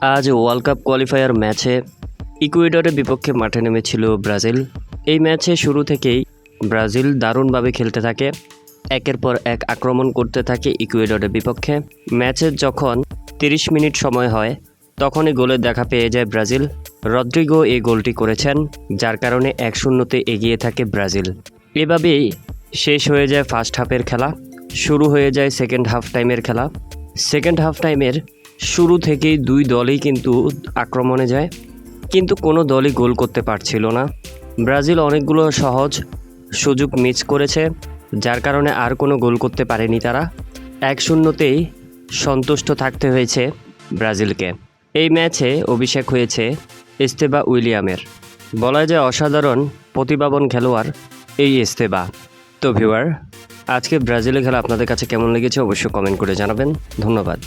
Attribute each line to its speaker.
Speaker 1: আজ world cup qualifier ম্যাচে ইকুয়েডরের বিপক্ষে মাঠে নেমেছিল ব্রাজিল। এই ম্যাচে শুরু থেকেই ব্রাজিল দারুণভাবে খেলতে থাকে। একের পর এক আক্রমণ করতে থাকে ইকুয়েডরের বিপক্ষে। ম্যাচের যখন তিরিশ মিনিট সময় হয়, তখনই গোলের দেখা পেয়ে যায় ব্রাজিল। রদ্রিগো এই গোলটি করেছেন, যার কারণে এক শূন্যতে এগিয়ে থাকে ব্রাজিল। এভাবেই শেষ হয়ে যায় ফার্স্ট হাফের খেলা। শুরু হয়ে যায় সেকেন্ড হাফ টাইমের খেলা। সেকেন্ড হাফ টাইমের শুরু থেকেই দুই দলই কিন্তু আক্রমণে যায়, কিন্তু কোনো দলই গোল করতে পারছিল না। ব্রাজিল অনেকগুলো সহজ সুযোগ মিস করেছে, যার কারণে আর কোনো গোল করতে পারেনি তারা। এক শূন্যতেই সন্তুষ্ট থাকতে হয়েছে ব্রাজিলকে। এই ম্যাচে অভিষেক হয়েছে ইস্তেবা উইলিয়ামের। বলা যায় অসাধারণ প্রতিভাবন খেলোয়াড় এই ইস্তেবা তো ভিউয়ার, আজকে ব্রাজিলে খেলা আপনাদের কাছে কেমন লেগেছে অবশ্যই কমেন্ট করে জানাবেন। ধন্যবাদ।